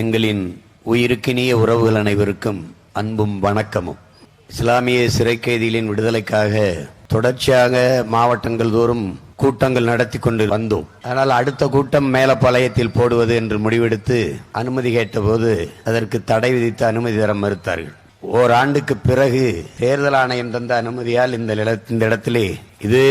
எங்களின் உயிருக்கினிய உறவுகள் அனைவருக்கும் அன்பும் வணக்கமும். இஸ்லாமிய சிறை கைதிகளின் விடுதலைக்காக தொடர்ச்சியாக மாவட்டங்கள் தோறும் கூட்டங்கள் நடத்தி கொண்டு வந்தோம். ஆனால் அடுத்த கூட்டம் மேலப்பாளையத்தில் போடுவது என்று முடிவெடுத்து அனுமதி கேட்டபோது அதற்கு தடை விதித்து அனுமதி தர மறுத்தார்கள். ஓராண்டுக்கு பிறகு தேர்தல் ஆணையம் தந்த அனுமதியால் இந்த இந்த இடத்திலே இது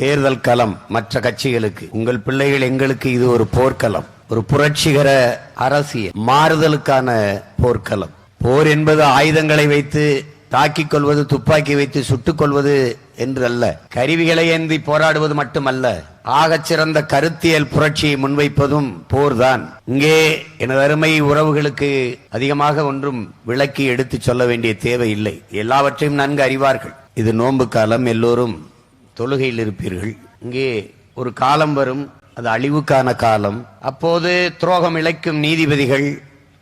தேர்தல் களம் மற்ற கட்சிகளுக்கு. உங்கள் பிள்ளைகள் எங்களுக்கு இது ஒரு போர்க்களம். ஒரு புரட்சிகர அரசியல் மாறுதலுக்கான போர்க்களம். போர் என்பது ஆயுதங்களை வைத்து தாக்கிக் கொள்வது துப்பாக்கி வைத்து சுட்டுக் கொள்வது என்று அல்ல கருவிகளை ஏந்தி போராடுவது மட்டுமல்ல ஆகச் சிறந்த கருத்தியல் புரட்சியை முன்வைப்பதும் போர்தான். இங்கே எனது அருமை உறவுகளுக்கு அதிகமாக ஒன்றும் விளக்கி எடுத்துச் சொல்ல வேண்டிய தேவை இல்லை எல்லாவற்றையும் நன்கு அறிவார்கள். இது நோன்பு காலம் எல்லோரும் தொழுகையில் இருப்பீர்கள். இங்கே ஒரு காலம் வரும். அது அழிவுக்கான காலம். அப்போது துரோகம் இழைக்கும் நீதிபதிகள்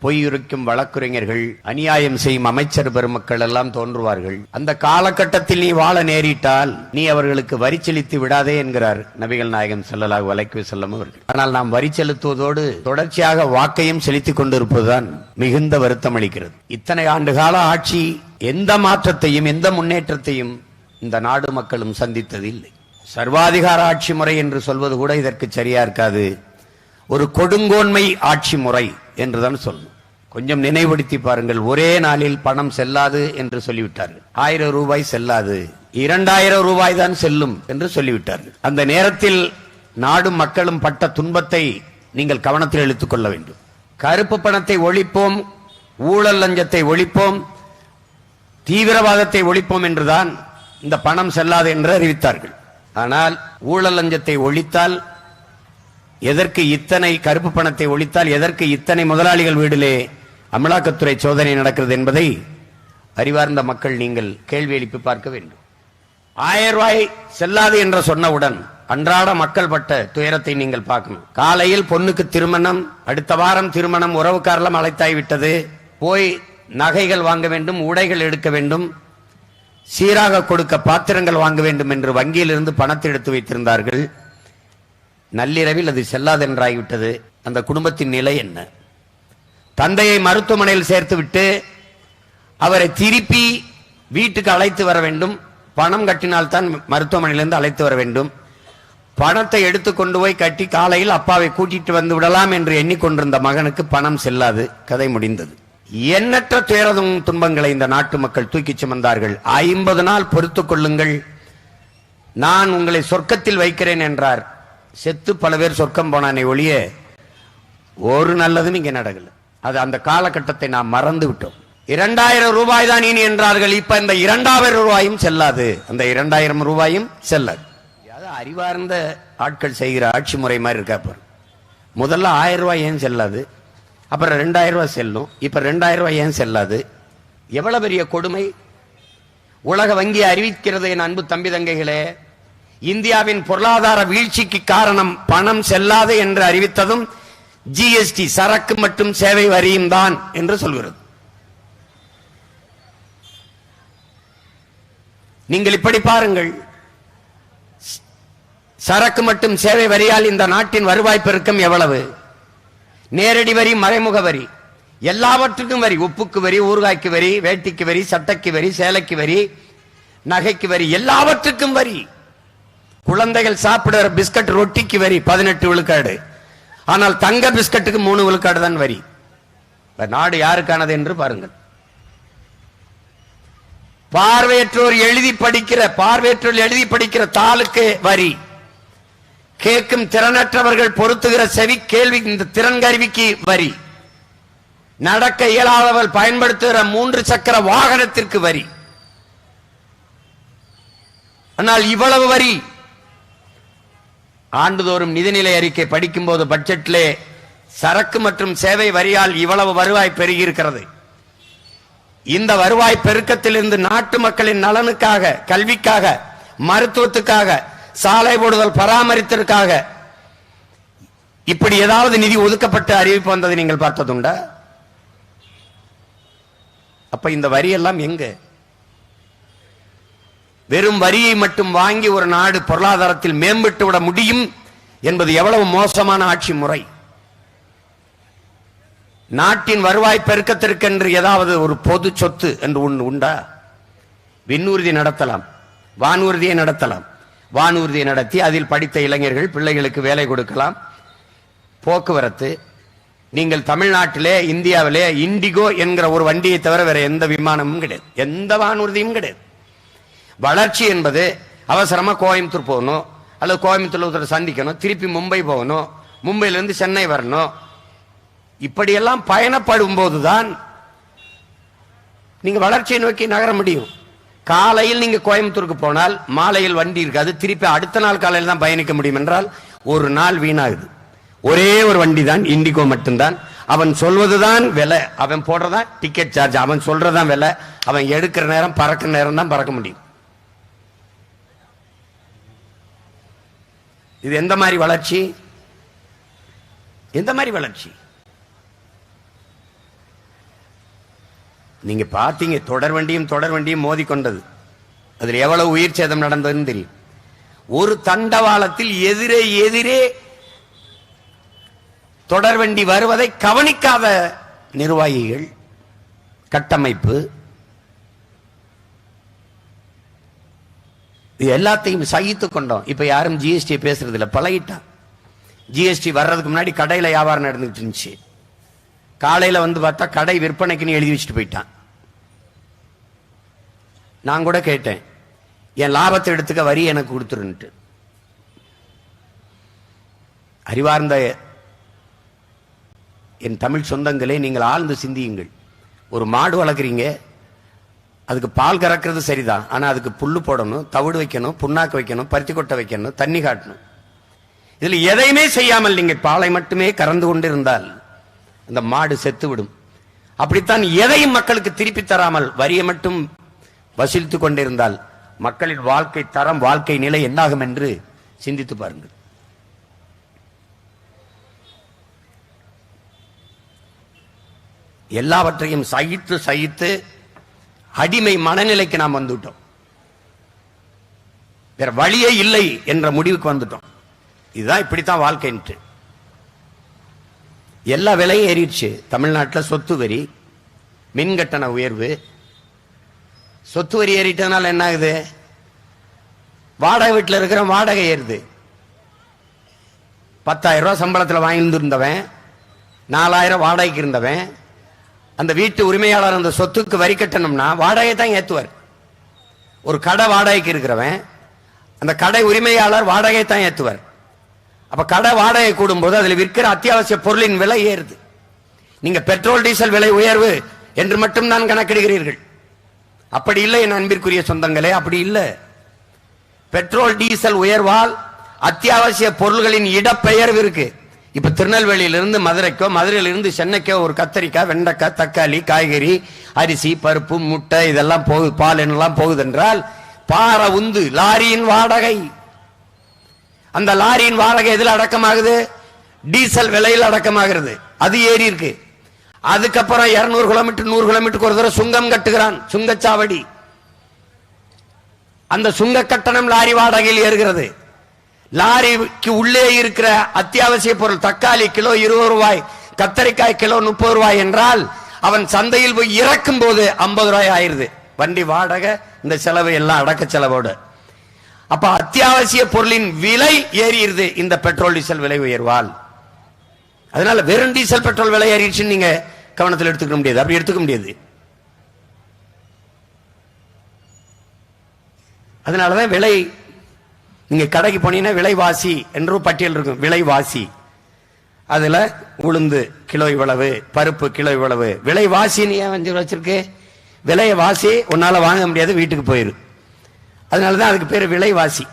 பொய்யுரைக்கும் வழக்குரைஞர்கள் அநியாயம் செய்யும் அமைச்சர் பெருமக்கள் எல்லாம் தோன்றுவார்கள். அந்த காலகட்டத்தில் நீ வாழ நேரிட்டால் நீ அவர்களுக்கு வரி செலுத்தி விடாதே என்கிறார் நபிகள் நாயகம் செல்லலாக வலைக்கு செல்லும் அவர்கள். ஆனால் நாம் வரி செலுத்துவதோடு தொடர்ச்சியாக வாக்கையும் செலுத்திக் கொண்டிருப்பதுதான் மிகுந்த வருத்தம் அளிக்கிறது. இத்தனை ஆண்டு கால ஆட்சி எந்த மாற்றத்தையும் எந்த முன்னேற்றத்தையும் இந்த நாடு மக்களும் சந்தித்ததில்லை. சர்வாதிகார ஆட்சி முறை என்று சொல்வது கூட இதற்கு சரியா இருக்காது. ஒரு கொடுங்கோன்மை ஆட்சி முறை என்றுதான் சொல்லணும். கொஞ்சம் நினைவுபடுத்தி பாருங்கள். ஒரே நாளில் பணம் செல்லாது என்று சொல்லிவிட்டார்கள். ஆயிரம் ரூபாய் செல்லாது. இரண்டாயிரம் ரூபாய் தான் செல்லும் என்று சொல்லிவிட்டார்கள். அந்த நேரத்தில் நாடும் மக்களும் பட்ட துன்பத்தை நீங்கள் கவனத்தில் எடுத்துக் கொள்ள வேண்டும். கருப்பு பணத்தை ஒழிப்போம் ஊழல் லஞ்சத்தை ஒழிப்போம் தீவிரவாதத்தை ஒழிப்போம் என்றுதான் இந்த பணம் செல்லாது என்று அறிவித்தார்கள். ஆனால் ஊழல் லஞ்சத்தை ஒழித்தால் எதற்கு இத்தனை கருப்பு பணத்தை ஒழித்தால் எதற்கு இத்தனை முதலாளிகள் வீடிலே அமலாக்கத்துறை சோதனை நடக்கிறது என்பதை அறிவார்ந்த மக்கள் நீங்கள் கேள்வி எழுப்பி பார்க்க வேண்டும். ஆயிரம் ரூபாய் செல்லாது என்று சொன்னவுடன் அன்றாட மக்கள் பட்ட துயரத்தை நீங்கள் பார்க்கணும். காலையில் பொண்ணுக்கு திருமணம் அடுத்த வாரம் திருமணம் உறவுக்காரெல்லாம் அழைத்தாய் விட்டது போய் நகைகள் வாங்க வேண்டும் உடைகள் எடுக்க வேண்டும். சீராக கொடுக்க பாத்திரங்கள் வாங்க வேண்டும் என்று வங்கியிலிருந்து பணத்தை எடுத்து வைத்திருந்தார்கள். நள்ளிரவில் அது செல்லாதென்றாகிவிட்டது. அந்த குடும்பத்தின் நிலை என்ன? தந்தையை மருத்துவமனையில் சேர்த்துவிட்டு அவரை திருப்பி வீட்டுக்கு அழைத்து வர வேண்டும். பணம் கட்டினால்தான் மருத்துவமனையிலிருந்து அழைத்து வர வேண்டும். பணத்தை எடுத்து கொண்டு போய் கட்டி காலையில் அப்பாவை கூட்டிட்டு வந்து விடலாம் என்று எண்ணிக்கொண்டிருந்த மகனுக்கு பணம் செல்லாது. கதை முடிந்தது. எண்ணற்ற துயரதும் துன்பங்களை இந்த நாட்டு மக்கள் தூக்கிச் சுமந்தார்கள். ஐம்பது நாள் பொறுத்துக் கொள்ளுங்கள். நான் உங்களை சொர்க்கத்தில் வைக்கிறேன் என்றார். செத்து பல பேர் சொர்க்கம் போனானே ஒழிய ஒரு நல்லதும் இங்கே நடக்கல. அது அந்த காலகட்டத்தை நாம் மறந்து விட்டோம். இரண்டாயிரம் ரூபாய் தான் இனி என்றார்கள். இப்ப இந்த இரண்டாயிரம் ரூபாயும் செல்லாது. அந்த இரண்டாயிரம் ரூபாயும் செல்லாது. அது அறிவார்ந்த ஆட்கள் செய்கிற ஆட்சி முறை மாதிரி இருக்கா பாரு முதல்ல ஆயிரம் ரூபாய் ஏன் செல்லாது? அப்புறம் ரெண்டாயிரம் ரூபாய் செல்லும். இப்ப ரெண்டாயிரம் ரூபாய் ஏன் செல்லாது? எவ்வளவு பெரிய கொடுமை? உலக வங்கி அறிவிக்கிறது என் அன்பு தம்பி தங்கைகளே இந்தியாவின் பொருளாதார வீழ்ச்சிக்கு காரணம் பணம் செல்லாது என்று அறிவித்ததும் ஜிஎஸ்டி சரக்கு மற்றும் சேவை வரியும் தான் என்று சொல்கிறது. நீங்கள் இப்படி பாருங்கள். சரக்கு மற்றும் சேவை வரியால் இந்த நாட்டின் வருவாய் பெருக்கம் எவ்வளவு? நேரடி வரி மறைமுக வரி. எல்லாவற்றுக்கும் வரி. உப்புக்கு வரி ஊறுகாய்க்கு வரி வேட்டிக்கு வரி சட்டைக்கு வரி சேலைக்கு வரி நகைக்கு வரி எல்லாவற்றுக்கும் வரி. குழந்தைகள் சாப்பிடுற பிஸ்கட் ரொட்டிக்கு வரி பதினெட்டு விழுக்காடு. ஆனால் தங்க பிஸ்கட்டுக்கு மூணு விழுக்காடு தான் வரி. நாடு யாருக்கானது என்று பாருங்கள். பார்வையற்றோர் எழுதி படிக்கிற பார்வையற்றோர் எழுதி படிக்கிற தாளுக்கு வரி. கேட்கும் திறனற்றவர்கள் பொருத்துகிற செவி கேள்வி இந்த திறன் கருவிக்கு வரி. நடக்க இயலாதவர்கள் பயன்படுத்துகிற மூன்று சக்கர வாகனத்திற்கு வரி. ஆனால் இவ்வளவு வரி. ஆண்டுதோறும் நிதிநிலை அறிக்கை படிக்கும்போது பட்ஜெட்டிலே சரக்கு மற்றும் சேவை வரியால் இவ்வளவு வருவாய் பெருகியிருக்கிறது. இந்த வருவாய் பெருக்கத்திலிருந்து நாட்டு மக்களின் நலனுக்காக கல்விக்காக மருத்துவத்துக்காக சாலை போடுதல் பராமரித்திற்காக இப்படி ஏதாவது நிதி ஒதுக்கப்பட்டு அறிவிப்பு வந்ததை நீங்கள் பார்த்ததுண்டா? அப்ப இந்த வரி எல்லாம் எங்க? வெறும் வரியை மட்டும் வாங்கி ஒரு நாடு பொருளாதாரத்தில் மேம்பட்டு விட முடியும் என்பது எவ்வளவு மோசமான ஆட்சி முறை. நாட்டின் வருவாய் பெருக்கத்திற்கென்று ஏதாவது ஒரு பொது சொத்து என்று ஒன்று உண்டா? விண்ணூர்தி நடத்தலாம் வானூர்தியை நடத்தலாம். வானூர்தியை நடத்தி அதில் படித்த இளைஞர்கள் பிள்ளைகளுக்கு வேலை கொடுக்கலாம். போக்குவரத்து. நீங்கள் தமிழ்நாட்டிலே இந்தியாவிலே இண்டிகோ என்கிற ஒரு வண்டியை தவிர வேற எந்த விமானமும் கிடையாது. எந்த வானூர்தியும் கிடையாது. வளர்ச்சி என்பது அவசரமா கோயம்புத்தூர் போகணும் அல்லது கோயம்புத்தூர்ல ஒருத்தரை சந்திக்கணும் திருப்பி மும்பை போகணும் மும்பையிலிருந்து சென்னை வரணும். இப்படியெல்லாம் பயணப்படும் போதுதான் நீங்க வளர்ச்சியை நோக்கி நகர முடியும். காலையில் நீங்க கோயம்புத்தூருக்கு போனால் மாலையில் வண்டி இருக்காது திருப்பி அடுத்த நாள் காலையில் தான் பயணிக்க முடியும் என்றால் ஒரு நாள் வீணாகுது. ஒரே ஒரு வண்டி தான் இண்டிகோ மட்டும்தான். அவன் சொல்வதுதான் விலை. அவன் போடுறதான் டிக்கெட் சார்ஜ் அவன் சொல்றதான் விலை. அவன் எடுக்கிற நேரம் பறக்கிற நேரம் தான் பறக்க முடியும். இது எந்த மாதிரி வளர்ச்சி? எந்த மாதிரி வளர்ச்சி? நீங்க பாத்தீங்க தொடர் வண்டியும் தொடர் வண்டியும் மோதி கொண்டது அதில் எவ்வளவு உயிர் சேதம் நடந்ததுன்னு தெரியும் ஒரு தண்டவாளத்தில் எதிரே எதிரே தொடர் வண்டி வருவதை கவனிக்காத நிர்வாகிகள் கட்டமைப்பு இது எல்லாத்தையும் சகித்து கொண்டோம். இப்ப யாரும் ஜிஎஸ்டி பேசுறது இல்ல பழகிட்டான். ஜிஎஸ்டி வர்றதுக்கு முன்னாடி கடையில வியாபாரம் நடந்துட்டு இருந்துச்சு. காலையில் வந்து பார்த்தா கடை விற்பனைக்குன்னு எழுதி வச்சுட்டு போயிட்டான். நான் கூட கேட்டேன் என் லாபத்தை எடுத்துக்க வரி எனக்கு கொடுத்துருன்ட்டு அறிவார்ந்த என் தமிழ் சொந்தங்களே நீங்கள் ஆழ்ந்து சிந்தியுங்கள். ஒரு மாடு வளர்க்குறீங்க அதுக்கு பால் கறக்கிறது சரிதான் ஆனால் அதுக்கு புல்லு போடணும் தவிடு வைக்கணும் புண்ணாக்கு வைக்கணும் பருத்தி கொட்டை வைக்கணும் தண்ணி காட்டணும். இதில் எதையுமே செய்யாமல் நீங்கள் பாலை மட்டுமே கறந்து கொண்டிருந்தால் அந்த மாடு செத்து விடும் அப்படித்தான் எதையும் மக்களுக்கு திருப்பி தராமல் வரியை மட்டும் வசூலித்துக் கொண்டிருந்தால் மக்களின் வாழ்க்கை தரம் வாழ்க்கை நிலை என்னாகும் என்று சிந்தித்து பாருங்கள். எல்லாவற்றையும் சகித்து சகித்து அடிமை மனநிலைக்கு நாம் வந்துவிட்டோம். வேற வழியே இல்லை என்ற முடிவுக்கு வந்துட்டோம். இதுதான் இப்படித்தான் வாழ்க்கைன்ட்டு. எல்லா விலையும் ஏறிடுச்சு. தமிழ்நாட்டில் சொத்து வரி மின் கட்டண உயர்வு. சொத்து வரி ஏறிட்டதுனால என்ன ஆகுது? வாடகை வீட்டில் இருக்கிற வாடகை ஏறுது. பத்தாயிரம் ரூபா சம்பளத்தில் வாங்கியிருந்தவன் நாலாயிரம் வாடகைக்கு இருந்தவன் அந்த வீட்டு உரிமையாளர் அந்த சொத்துக்கு வரி கட்டணும்னா வாடகை தான் ஏற்றுவார் ஒரு கடை வாடகைக்கு இருக்கிறவன் அந்த கடை உரிமையாளர் வாடகை தான் ஏற்றுவார் அப்ப கடை வாடகை கூடும்போது அதில் விற்கிற அத்தியாவசிய பொருளின் விலை ஏறுது. நீங்க பெட்ரோல் டீசல் விலை உயர்வு என்று மட்டும் தான் கணக்கிடுகிறீர்கள். அப்படி இல்லை என் அன்பிற்குரிய சொந்தங்களே அப்படி இல்லை. பெட்ரோல் டீசல் உயர்வால் அத்தியாவசிய பொருள்களின் இடப்பெயர்வு இருக்கு. இப்ப திருநெல்வேலியிலிருந்து மதுரைக்கோ மதுரையிலிருந்து சென்னைக்கோ ஒரு கத்தரிக்காய் வெண்டைக்காய் தக்காளி காய்கறி அரிசி பருப்பு முட்டை இதெல்லாம் போகுது பால் என்னெல்லாம் போகுது என்றால் பார உந்து லாரியின் வாடகை. அந்த லாரியின் வாடகை எதில் அடக்கமாகுது? டீசல் விலையில் அடக்கமாகிறது. அது ஏறி இருக்கு. அதுக்கப்புறம் இருநூறு கிலோமீட்டர் நூறு கிலோமீட்டருக்கு ஒரு தடவை சுங்கம் கட்டுகிறான். சுங்கச்சாவடி. அந்த சுங்க கட்டணம் லாரி வாடகையில் ஏறுகிறது. லாரிக்கு உள்ளே இருக்கிற அத்தியாவசிய பொருள் தக்காளி கிலோ இருபது ரூபாய் கத்தரிக்காய் கிலோ முப்பது ரூபாய் என்றால் அவன் சந்தையில் போய் இறக்கும் போது ஐம்பது ரூபாய் ஆயிருது வண்டி வாடகை இந்த செலவு எல்லாம் அடக்க செலவோடு. அப்ப அத்தியாவசிய பொருளின் விலை ஏறிடுது. இந்த பெட்ரோல் டீசல் விலை உயர்வால். அதனால வெறும் டீசல் பெட்ரோல் விலை ஏறிடுச்சுன்னு நீங்க கவனத்தில் எடுத்துக்க முடியாது. அப்படி எடுத்துக்க முடியாது. அதனாலதான் விலை நீங்க கடைக்கு போனீங்கன்னா விலைவாசி என்று பட்டியல் இருக்கும். விலைவாசி. அதுல உளுந்து கிலோ இவ்வளவு பருப்பு கிலோ இவ்வளவு. விலைவாசின்னு ஏன் வச்சிருக்கு? விலைய வாசி உன்னால வாங்க முடியாது வீட்டுக்கு போயிரு. அதனாலதான் அதுக்கு பேர் விலைவாசி.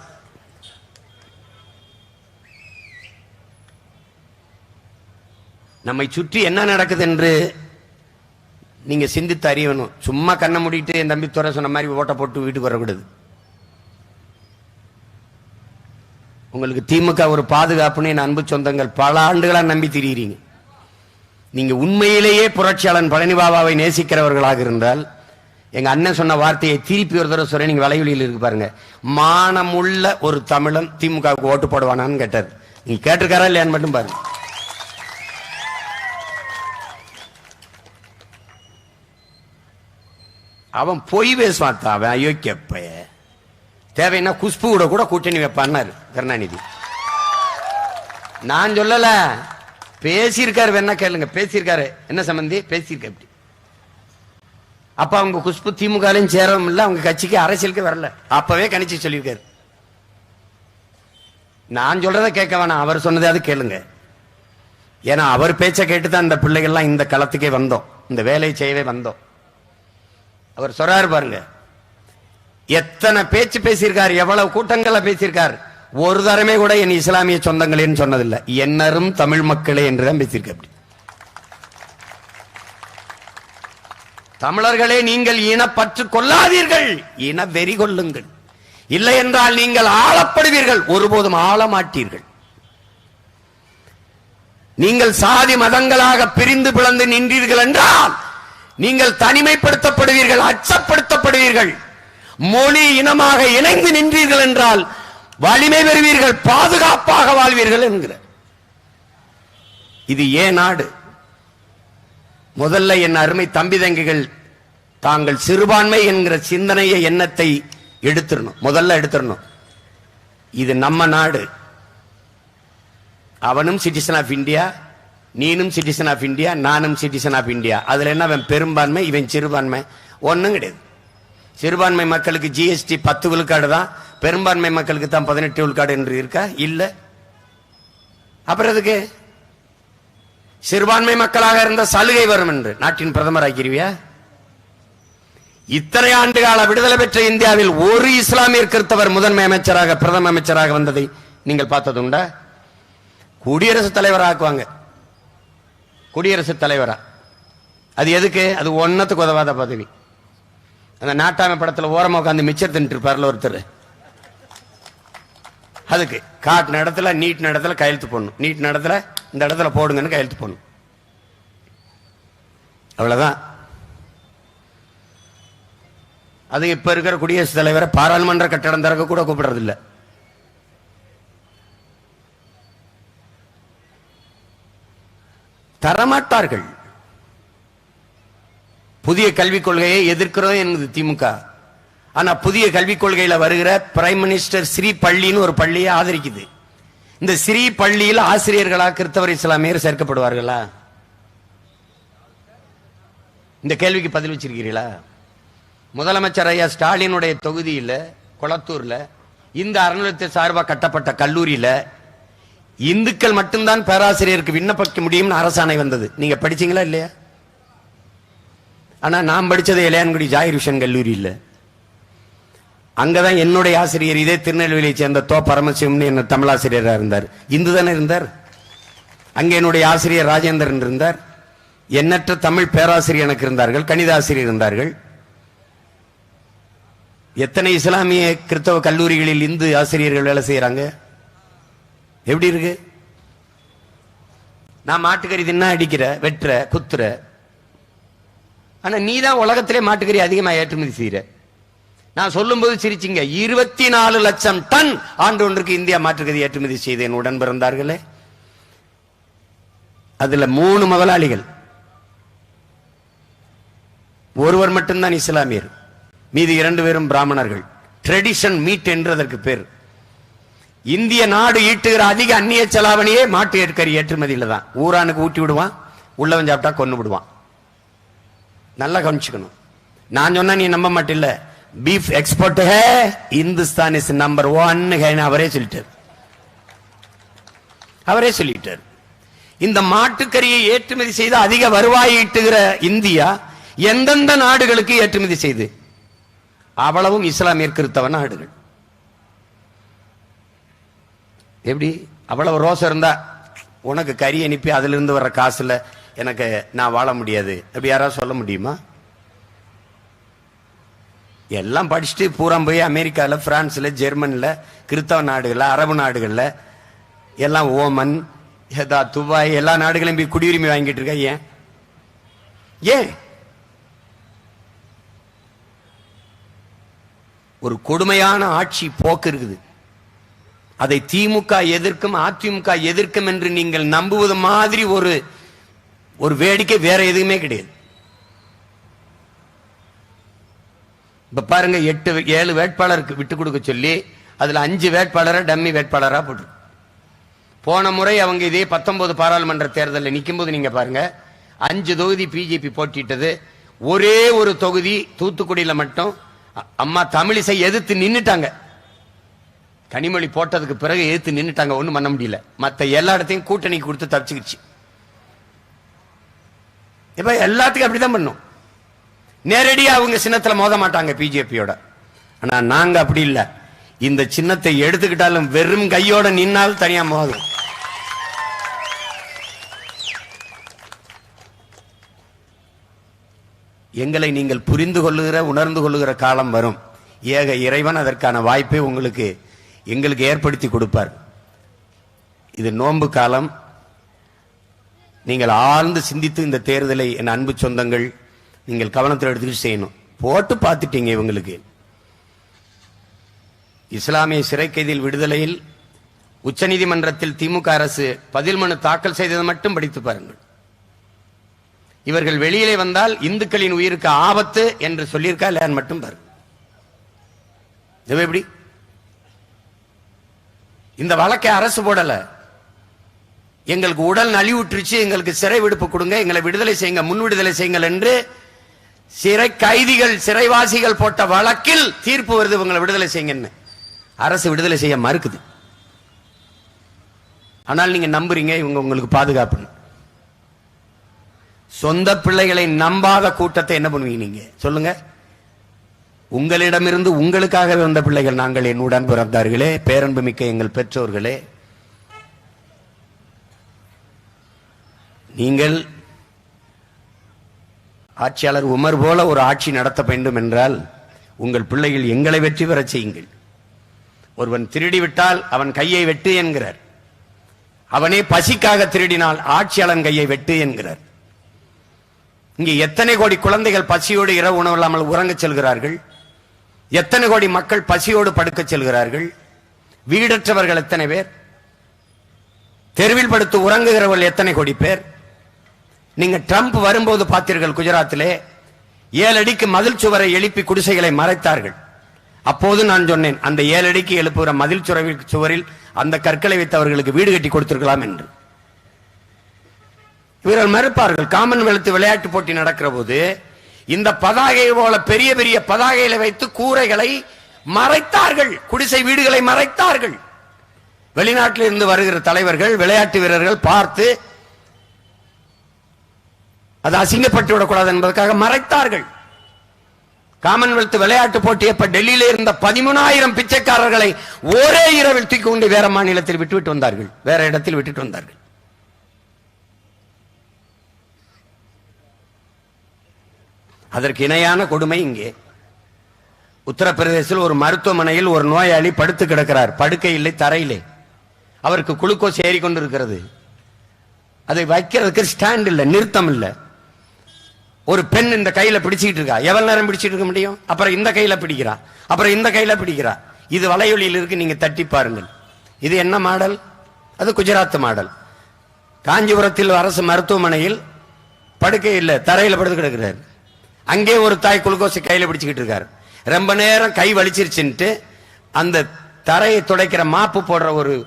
நம்மை சுற்றி என்ன நடக்குது என்று நீங்க சிந்தித்து அறியணும். சும்மா கண்ணை மூடிட்டு என் தம்பி துறை சொன்ன மாதிரி ஓட்ட போட்டு வீட்டுக்கு வரக்கூடாது. உங்களுக்கு திமுக ஒரு பாதுகாப்புன்னு என் அன்பு சொந்தங்கள் பல ஆண்டுகளாக நம்பி திரியிறீங்க. நீங்க உண்மையிலேயே புரட்சியாளன் பழனி பாபாவை நேசிக்கிறவர்களாக இருந்தால் எங்க அண்ணன் சொன்ன வார்த்தையை திருப்பி ஒரு தடவை சொல்றேன். நீங்க வலைவெளியில் இருக்கு பாருங்க. மானமுள்ள ஒரு தமிழன் திமுகவுக்கு ஓட்டு போடுவானான்னு கேட்டார். நீங்க கேட்டிருக்காரா இல்லையான்னு மட்டும் பாருங்க. அவன் பொய் பேசுவான் அவன் அயோக்கியப்பைய தேவைன்னா குஷ்பு கூட கூட கூட்டணி வைப்பான்னாரு கருணாநிதி. நான் சொல்லல. பேசியிருக்காரு வேணா கேளுங்க. பேசியிருக்காரு. என்ன சம்பந்தி? பேசியிருக்க எப்படி அப்ப அவங்க குஷ்பு திமுகலையும் சேரவும் இல்லை அவங்க கட்சிக்கு அரசியலுக்கு வரல. அப்பவே கணிச்சு சொல்லியிருக்காரு. நான் சொல்றத கேட்க வேணாம் அவர் சொன்னதாவது கேளுங்க. ஏன்னா அவர் பேச்ச கேட்டு தான் இந்த பிள்ளைகள்லாம் இந்த களத்துக்கே வந்தோம் இந்த வேலையை செய்யவே வந்தோம். அவர் சொல்றாரு பாருங்க எத்தனை பேச்சு பேசியிருக்கார் எவ்வளவு கூட்டங்களை பேசியிருக்கார். ஒரு தரமே கூட என் இஸ்லாமிய சொந்தங்களேன்னு சொன்னதில்லை. என்னரும் தமிழ் மக்களே என்றுதான் பேசியிருக்க அப்படி தமிழர்களே நீங்கள் இனப்பற்று கொள்ளாதீர்கள். இன வெறி கொள்ளுங்கள். இல்லை என்றால் நீங்கள் ஆளப்படுவீர்கள். ஒருபோதும் ஆளமாட்டீர்கள். நீங்கள் சாதி மதங்களாக பிரிந்து பிளந்து நின்றீர்கள் என்றால் நீங்கள் தனிமைப்படுத்தப்படுவீர்கள் அச்சப்படுத்தப்படுவீர்கள். மொழி இனமாக இணைந்து நின்றீர்கள் என்றால் வலிமை பெறுவீர்கள் பாதுகாப்பாக வாழ்வீர்கள் என்கிற. இது ஏன் நாடு? முதல்ல என் அருமை தம்பி தங்கிகள் தாங்கள் சிறுபான்மை என்கிற சிந்தனையை எண்ணத்தை எடுத்துடணும். முதல்ல எடுத்துடணும். இது நம்ம நாடு. அவனும் சிட்டிசன் ஆஃப் இந்தியா நீனும் சிட்டிசன் ஆஃப் இந்தியா நானும் சிட்டிசன் ஆஃப் இந்தியா அதுல என்ன அவன் பெரும்பான்மை இவன் சிறுபான்மை? ஒன்றும் கிடையாது. சிறுபான்மை மக்களுக்கு ஜிஎஸ்டி பத்து விழுக்காடு தான். பெரும்பான்மை மக்களுக்கு தான் பதினெட்டு விழுக்காடு என்று இருக்கா? இல்லை. அப்புறம் எதுக்கு? சிறுபான்மை மக்களாக இருந்த சலுகை வரும் என்று நாட்டின் பிரதமர் ஆக்கிருவியா இத்தனை ஆண்டு கால விடுதலை பெற்ற இந்தியாவில் ஒரு இஸ்லாமிய கிறிஸ்தவர் முதன்மை அமைச்சராக பிரதம அமைச்சராக வந்ததை நீங்கள் பார்த்ததுண்டா? குடியரசுத் தலைவர் ஆக்குவாங்க. குடியரசுத் தலைவரா. அது எதுக்கு? அது ஒன்னத்துக்கு உதவாத பதவி. அந்த நாட்டாமை படத்தில் ஓரமாக உட்காந்து மிச்சர் தின்ட்டு இருப்பார்ல ஒருத்தர். அதுக்கு. காட்டு இடத்துல நீட் இடத்துல கையெழுத்து போடணும். நீட் இடத்துல இந்த இடத்துல போடுங்கன்னு கையெழுத்து போடணும். அவ்வளவுதான். அது இப்ப இருக்கிற குடியரசுத் தலைவரை பாராளுமன்ற கட்டடம் திறக்க கூட கூப்பிடுறது இல்ல தரமாட்டார்கள். புதிய கல்விக் கொள்கையை எதிர்க்கிறோம் என்பது திமுக. ஆனா புதிய கல்விக் கொள்கையில வருகிற பிரைம் மினிஸ்டர் ஸ்ரீ பள்ளின்னு ஒரு பள்ளியை ஆதரிக்குது. இந்த சிறி பள்ளியில் ஆசிரியர்களா கிறிஸ்தவர் இஸ்லாமியர் சேர்க்கப்படுவார்களா? இந்த கேள்விக்கு பதில் வச்சிருக்கிறீங்களா முதலமைச்சர் ஐயா ஸ்டாலினுடைய தொகுதியில் குளத்தூர்ல இந்த அறநிலையத்தை சார்பாக கட்டப்பட்ட கல்லூரியில இந்துக்கள் மட்டும்தான் பேராசிரியருக்கு விண்ணப்பிக்க முடியும்னு அரசாணை வந்தது. நீங்க படிச்சீங்களா இல்லையா? ஆனா நான் படிச்சது இளையான்குடி ஜாகிர் விஷன் கல்லூரி இல்லை அங்கதான் என்னுடைய ஆசிரியர் இதே திருநெல்வேலியை சேர்ந்த தோ பரமசிவம்னு என்ன தமிழாசிரியராக இருந்தார். இந்து தானே இருந்தார்? அங்கே என்னுடைய ஆசிரியர் ராஜேந்திரன் இருந்தார். எண்ணற்ற தமிழ் பேராசிரியர் எனக்கு இருந்தார்கள் கணித ஆசிரியர் இருந்தார்கள். எத்தனை இஸ்லாமிய கிறிஸ்தவ கல்லூரிகளில் இந்து ஆசிரியர்கள் வேலை செய்யறாங்க எப்படி இருக்கு? நான் மாட்டுக்கறி தின்னா அடிக்கிற வெட்டுற குத்துற. ஆனா நீ தான் உலகத்திலே மாட்டுக்கறி அதிகமா ஏற்றுமதி செய்யற நான் சொல்லும்போது சிரிச்சிங்க. இருபத்தி நாலு லட்சம் டன் ஆண்டு ஒன்றுக்கு இந்தியா மாற்றுக்கதி ஏற்றுமதி செய்து என் உடன் பிறந்தார்களே. அதுல மூணு முதலாளிகள். ஒருவர் மட்டும்தான் இஸ்லாமியர். மீதி இரண்டு பேரும் பிராமணர்கள். ட்ரெடிஷன் மீட் என்று அதற்கு பேர். இந்திய நாடு ஈட்டுகிற அதிக அந்நிய செலாவணியே மாட்டு ஏற்கறி ஏற்றுமதியில் தான். ஊரானுக்கு ஊட்டி விடுவான் உள்ளவன் சாப்பிட்டா கொண்டு விடுவான். நல்லா கவனிச்சுக்கணும். நான் சொன்னா நீ நம்ப மாட்டில்ல. பீஃப் எக்ஸ்போர்ட் ஹே இந்துஸ்தான் இஸ் நம்பர் ஒன் அவரே சொல்லிட்டார் அவரே சொல்லிட்டார் இந்த மாட்டுக்கறியை ஏற்றுமதி செய்து அதிக வருவாய் ஈட்டுகிற இந்தியா எந்தெந்த நாடுகளுக்கு ஏற்றுமதி செய்து அவ்வளவும் இஸ்லாமியர் கிறிஸ்தவ நாடுகள் எப்படி அவ்வளவு ரோசம் இருந்தா உனக்கு கறி அனுப்பி அதுல இருந்து வர்ற காசுல எனக்கு நான் வாழ முடியாது. அப்படி யாராவது சொல்ல முடியுமா? எல்லாம் படிச்சுட்டு பூரா போய் அமெரிக்காவில் ஃப்ரான்ஸில் ஜெர்மனில் கிறித்தவ நாடுகளில் அரபு நாடுகளில் எல்லாம் ஓமன் ஏதா துபாய் எல்லா நாடுகளையும் போய் குடியுரிமை வாங்கிட்டு இருக்க ஏன்? ஏன்? ஒரு கொடுமையான ஆட்சி போக்கு இருக்குது. அதை திமுக எதிர்க்கும் அதிமுக எதிர்க்கும் என்று நீங்கள் நம்புவது மாதிரி ஒரு ஒரு வேடிக்கை வேற எதுவுமே கிடையாது. இப்ப பாருங்க எட்டு ஏழு வேட்பாளருக்கு விட்டு கொடுக்க சொல்லி அதுல அஞ்சு வேட்பாளரை டம்மி வேட்பாளரா போட்டு போன முறை அவங்க இதே பத்தொன்பது பாராளுமன்ற தேர்தலில் நிற்கும் போது நீங்க பாருங்க அஞ்சு தொகுதி பிஜேபி போட்டிட்டது. ஒரே ஒரு தொகுதி தூத்துக்குடியில மட்டும் அம்மா தமிழிசை எதிர்த்து நின்னுட்டாங்க. கனிமொழி போட்டதுக்கு பிறகு எதிர்த்து நின்னுட்டாங்க ஒன்றும் பண்ண முடியல. மற்ற எல்லா இடத்தையும் கூட்டணி கொடுத்து தப்பிச்சுக்கிச்சு. இப்ப எல்லாத்துக்கும் அப்படிதான் பண்ணும். நேரடியாக அவங்க சின்னத்தில் மோத மாட்டாங்க பிஜேபியோட. ஆனா நாங்க அப்படி இல்லை. இந்த சின்னத்தை எடுத்துக்கிட்டாலும் வெறும் கையோட நின்னால் தனியா மோதும். எங்களை நீங்கள் புரிந்து கொள்ளுகிற உணர்ந்து கொள்ளுகிற காலம் வரும். ஏக இறைவன் அதற்கான வாய்ப்பை உங்களுக்கு எங்களுக்கு ஏற்படுத்தி கொடுப்பார். இது நோன்பு காலம். நீங்கள் ஆழ்ந்து சிந்தித்து இந்த தேர்தலை என் அன்பு சொந்தங்கள் நீங்கள் கவனத்தில் எடுத்துக்கிட்டு செய்யணும். போட்டு பார்த்துட்டீங்க இவங்களுக்கு. இஸ்லாமிய சிறை கைதியில் விடுதலையில் உச்சநீதிமன்றத்தில் திமுக அரசு பதில் மனு தாக்கல் செய்ததை மட்டும் படித்து பாருங்கள். இவர்கள் வெளியிலே வந்தால் இந்துக்களின் உயிருக்கு ஆபத்து என்று சொல்லியிருக்கா இல்லையான்னு மட்டும் பாருங்க இது எப்படி? இந்த வழக்கை அரசு போடல. எங்களுக்கு உடல் நலிவுற்றுச்சு எங்களுக்கு சிறை விடுப்பு கொடுங்க எங்களை விடுதலை செய்யுங்க முன் விடுதலை செய்யுங்கள் என்று சிறை கைதிகள் சிறைவாசிகள் போட்ட வழக்கில் தீர்ப்பு வருது இவங்களை விடுதலை செய்யுங்கன்னு. அரசு விடுதலை செய்ய மறுக்குது. ஆனால் நீங்க நம்புறீங்க இவங்க உங்களுக்கு பாதுகாப்புன்னு. சொந்த பிள்ளைகளை நம்பாத கூட்டத்தை என்ன பண்ணுவீங்க நீங்க? சொல்லுங்க. உங்களிடமிருந்து உங்களுக்காக வந்த பிள்ளைகள் நாங்கள் என்னுடன் பிறந்தார்களே பேரன்பு மிக்க எங்கள் பெற்றோர்களே. நீங்கள் ஆட்சியாளர் உமர் போல ஒரு ஆட்சி நடத்த வேண்டும் என்றால் உங்கள் பிள்ளைகள் எங்களை வெற்றி பெறச் செய்யுங்கள். ஒருவன் திருடிவிட்டால் அவன் கையை வெட்டு என்கிறார். அவனே பசிக்காக திருடினால் ஆட்சியாளன் கையை வெட்டு என்கிறார். இங்கே எத்தனை கோடி குழந்தைகள் பசியோடு இரவு உணவு இல்லாமல் உறங்கச் செல்கிறார்கள்? எத்தனை கோடி மக்கள் பசியோடு படுக்கச் செல்கிறார்கள்? வீடற்றவர்கள் எத்தனை பேர்? தெருவில் படுத்து உறங்குகிறவர்கள் எத்தனை கோடி பேர்? நீங்க ட்ரம்ப் வரும்போது பார்த்தீர்கள் குஜராத்திலே ஏழு அடிக்கு மதில் சுவரை எழுப்பி குடிசைகளை மறைத்தார்கள். அப்போது நான் சொன்னேன் அந்த ஏழு அடிக்கு எழுப்புகிற மதில் சுவரில் சுவரில் அந்த கற்களை வைத்தவர்களுக்கு வீடு கட்டி கொடுத்திருக்கலாம் என்று. இவர்கள் மறுப்பார்கள் காமன்வெல்த் விளையாட்டு போட்டி நடக்கிற போது இந்த பதாகை போல பெரிய பெரிய பதாகைகளை வைத்து கூரைகளை மறைத்தார்கள் குடிசை வீடுகளை மறைத்தார்கள். வெளிநாட்டில் இருந்து வருகிற தலைவர்கள் விளையாட்டு வீரர்கள் பார்த்து அது அசிங்கப்பட்டு விடக்கூடாது என்பதற்காக மறைத்தார்கள். காமன்வெல்த் விளையாட்டு போட்டி அப்ப டெல்லியில இருந்த பதிமூணாயிரம் பிச்சைக்காரர்களை ஒரே இரவில் தூக்கி கொண்டு வேற மாநிலத்தில் விட்டுவிட்டு வந்தார்கள். வேற இடத்தில் விட்டுட்டு வந்தார்கள். அதற்கு இணையான கொடுமை இங்கே. உத்தரப்பிரதேசத்தில் ஒரு மருத்துவமனையில் ஒரு நோயாளி படுத்து கிடக்கிறார். படுக்கை இல்லை தரையிலே. அவருக்கு குளுக்கோஸ் ஏறி கொண்டிருக்கிறது. அதை வைக்கிறதுக்கு ஸ்டாண்ட் இல்லை நிறுத்தம் இல்லை. ஒரு பெண் இந்த கையில பிடிச்சிட்டு இருக்கா? எவ்வளவு நேரம் பிடிச்சிட்டு இருக்க முடியும்? அப்புறம் இந்த கையில பிடிக்கிறா? அப்புறம் இந்த கையில பிடிக்கிறா? இது வலையொலியில் இருக்கு நீங்க தட்டி பாருங்கள். இது என்ன மாடல்? அது குஜராத் மாடல். காஞ்சிபுரத்தில் அரசு மருத்துவமனையில் படுக்கை இல்லை தரையில படுத்து கிடக்கிறார். அங்கே ஒரு தாய் குளுக்கோஸை கையில பிடிச்சுக்கிட்டு இருக்காரு. ரொம்ப நேரம் கை வலிச்சிருச்சுன்ட்டு அந்த தரையை துடைக்கிற மாப்பு போடுற ஒரு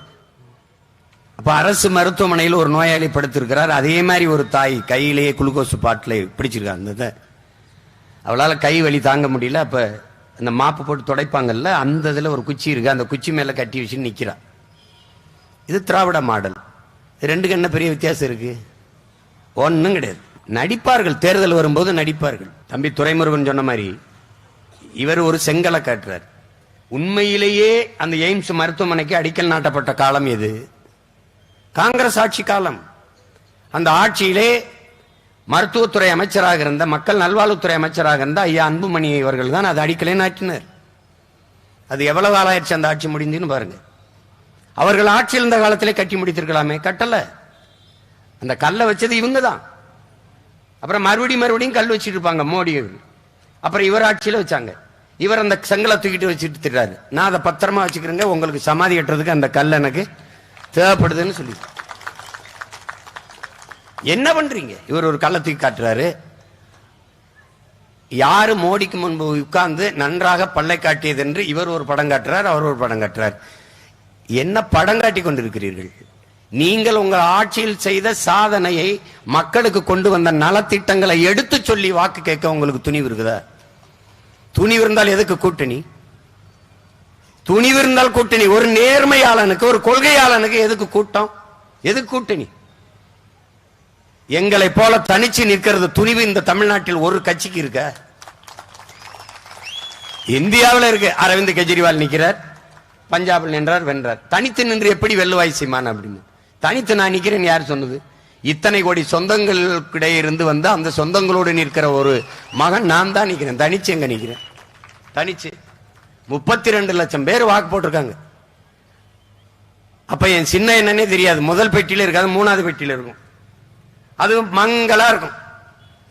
அப்ப அரசு மருத்துவமனையில் ஒரு நோயாளி படுத்திருக்கிறார். அதே மாதிரி ஒரு தாய் கையிலேயே குளுக்கோஸ் பாட்டில் பிடிச்சிருக்காங்க. அந்த இதை. கை வலி தாங்க முடியல. அப்ப அந்த மாப்பு போட்டு துடைப்பாங்கல்ல அந்த இதில் ஒரு குச்சி இருக்கு. அந்த குச்சி மேல கட்டி வச்சு நிக்கிறா. இது திராவிட மாடல். ரெண்டுக்கு என்ன பெரிய வித்தியாசம் இருக்கு? ஒன்றும் கிடையாது. நடிப்பார்கள் தேர்தல் வரும்போது நடிப்பார்கள். தம்பி துரைமுருகன் சொன்ன மாதிரி இவர் ஒரு செங்கலை காட்டுறார். உண்மையிலேயே அந்த எய்ம்ஸ் மருத்துவமனைக்கு அடிக்கல் நாட்டப்பட்ட காலம் எது? காங்கிரஸ் ஆட்சி காலம். அந்த ஆட்சியிலே மருத்துவத்துறை அமைச்சராக இருந்த மக்கள் நல்வாழ்வுத்துறை அமைச்சராக இருந்த ஐயா அன்புமணி அவர்கள் தான் அது அடிக்கலே நாட்டினர். அது எவ்வளவு ஆளாயிருச்சு அந்த ஆட்சி முடிஞ்சுன்னு பாருங்க. அவர்கள் ஆட்சியில் இருந்த காலத்திலே கட்டி முடித்திருக்கலாமே கட்டல. அந்த கல்லை வச்சது இவங்க தான். அப்புறம் மறுபடியும் மறுபடியும் கல் வச்சுட்டு இருப்பாங்க மோடி அப்புறம் இவர் ஆட்சியில வச்சாங்க. இவர் அந்த செங்கலை தூக்கிட்டு வச்சுட்டு திட்டாரு நான் அதை பத்திரமா வச்சுக்கிறேங்க உங்களுக்கு சமாதி கட்டுறதுக்கு அந்த கல் எனக்கு தேவைப்படுதுன்னு சொல்லி என்ன பண்றீங்க? இவர் ஒரு கள்ளத்துக்கு தூக்கி காட்டுறாரு. யாரு மோடிக்கு முன்பு உட்கார்ந்து நன்றாக பல்லை காட்டியது என்று இவர் ஒரு படம் காட்டுறார் அவர் ஒரு படம் காட்டுறார். என்ன படம் காட்டி கொண்டிருக்கிறீர்கள்? நீங்கள் உங்கள் ஆட்சியில் செய்த சாதனையை மக்களுக்கு கொண்டு வந்த நலத்திட்டங்களை எடுத்து சொல்லி வாக்கு கேட்க உங்களுக்கு துணிவு இருக்குதா? துணிவு இருந்தால் எதுக்கு கூட்டணி? துணிவு இருந்தால் கூட்டணி. ஒரு நேர்மையாளனுக்கு ஒரு கொள்கையாளனுக்கு எதுக்கு கூட்டம்? எதுக்கு கூட்டணி? எங்களை போல தனிச்சு நிற்கிறது துணிவு இந்த தமிழ்நாட்டில் ஒரு கட்சிக்கு இருக்க? இந்தியாவில் இருக்கு. அரவிந்த் கெஜ்ரிவால் நிற்கிறார் பஞ்சாபில் நின்றார் வென்றார். தனித்து நின்று எப்படி வெல்லுவாய் சீமான் அப்படின்னு? தனித்து நான் நிற்கிறேன் யார் சொன்னது? இத்தனை கோடி சொந்தங்களுக்கிடையே இருந்து வந்து அந்த சொந்தங்களோடு நிற்கிற ஒரு மகன் நான் தான் நிற்கிறேன் தனிச்சு எங்க நிற்கிறேன் தனிச்சு. முப்பத்தி ரெண்டு லட்சம் பேர் வாக்கு போட்டிருக்காங்க. அப்ப என் சின்ன என்னன்னே தெரியாது. முதல் பெட்டியில இருக்காது மூணாவது பெட்டியில இருக்கும். அது மங்களா இருக்கும்.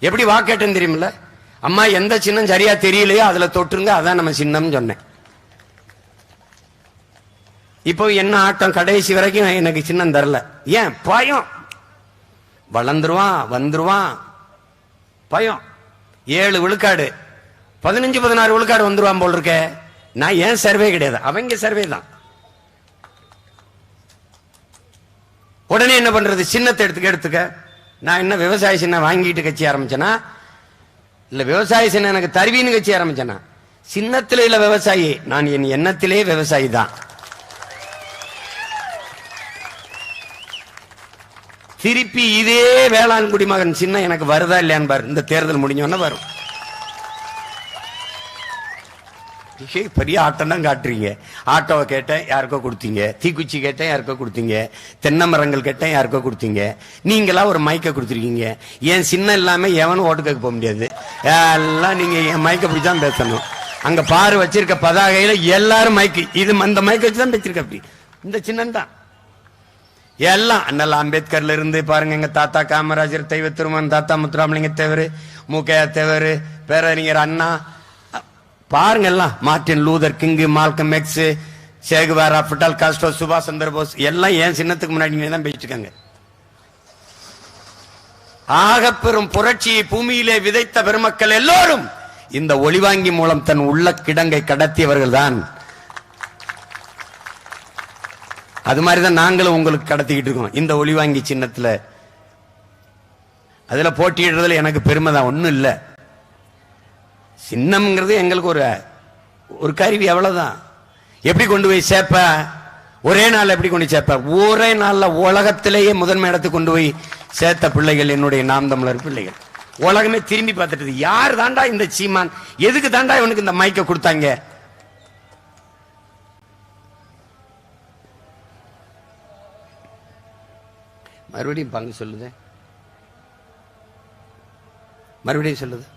எப்படி வாக்கேட்டேன்னு தெரியுமில்ல? அம்மா எந்த சின்னம் சரியா தெரியலையோ அதுல தொட்டுருங்க அதான் நம்ம சின்னம்னு சொன்னேன். இப்போ என்ன ஆட்டம்? கடைசி வரைக்கும் எனக்கு சின்னம் தரல. ஏன்? பயம். வளர்ந்துருவான் வந்துருவான். பயம். ஏழு விழுக்காடு. பதினஞ்சு பதினாறு விழுக்காடு வந்துருவான் போல் இருக்கேன் நான் ஏன் சர்வே கிடையாது? அவங்க சர்வே தான். உடனே என்ன பண்றது? சின்னத்தை எடுத்துக்க எடுத்துக்க. நான் என்ன விவசாய சின்னம் வாங்கிட்டு கட்சி ஆரம்பிச்சேனா? இல்ல விவசாய சின்னம் எனக்கு தருவின்னு கட்சி ஆரம்பிச்சேனா? சின்னத்திலே இல்ல விவசாயி. நான் என் எண்ணத்திலே விவசாயி தான். திருப்பி இதே வேளாண் குடிமகன் சின்ன எனக்கு வருதா இல்லையான்னு பாரு. இந்த தேர்தல் முடிஞ்சோன்னா வரும். பெரிய ஆட்டம் தான் காட்டுறீங்க. ஆட்டோவை கேட்டேன் யாருக்கோ கொடுத்தீங்க. தீக்குச்சி கேட்டேன் யாருக்கோ கொடுத்தீங்க. தென்னை மரங்கள் கேட்டேன் யாருக்கோ கொடுத்தீங்க. நீங்களா ஒரு மைக்கை கொடுத்துருக்கீங்க. என் சின்ன இல்லாமல் எவனும் ஓட்டு கேட்க போக முடியாது. எல்லாம் நீங்கள் என் மைக்கை பிடிச்சி தான் பேசணும். அங்கே பாரு வச்சிருக்க பதாகையில் எல்லாரும் மைக்கு. இது அந்த மைக்கை வச்சு தான் வச்சிருக்க அப்படி. இந்த சின்னம் தான். எல்லாம் அண்ணல் அம்பேத்கர்ல இருந்து பாருங்க எங்க தாத்தா காமராஜர் தெய்வ திருமன் தாத்தா முத்துராமலிங்க தேவர் மூக்கையா தேவர் பேரறிஞர் அண்ணா பாருங்க எல்லாம் Martin Luther King Malcolm X Che Guevara அப்டால் Castro சுபாஷ் சந்திர போஸ் எல்லாம் ஏன் சின்னத்துக்கு முன்னாடி தான் பேசிட்டு இருக்காங்க ஆகப்பெரும் புரட்சியை பூமியிலே விதைத்த பெருமக்கள் எல்லோரும் இந்த ஒளிவாங்கி மூலம் தன் உள்ள கிடங்கை கடத்தியவர்கள் தான். அது மாதிரிதான் நாங்களும் உங்களுக்கு கடத்திக்கிட்டு இருக்கோம். இந்த ஒளிவாங்கி சின்னத்துல. அதுல போட்டியிடுறதுல எனக்கு பெருமை தான். ஒன்றும் இல்லை. சின்னம்ங்கிறது எங்களுக்கு ஒரு ஒரு கருவி அவ்வளவுதான். எப்படி கொண்டு போய் சேர்ப்ப? ஒரே நாள் எப்படி கொண்டு சேர்ப்ப? ஒரே நாள்ல உலகத்திலேயே முதன்மை இடத்துக்கு கொண்டு போய் சேர்த்த பிள்ளைகள் என்னுடைய நாம் தமிழர் பிள்ளைகள். உலகமே திரும்பி பார்த்துட்டு யார் தாண்டா இந்த சீமான்? எதுக்கு தாண்டா இவனுக்கு இந்த மைக்க கொடுத்தாங்க? மறுபடியும் பங்கு சொல்லுது. மறுபடியும் சொல்லுது.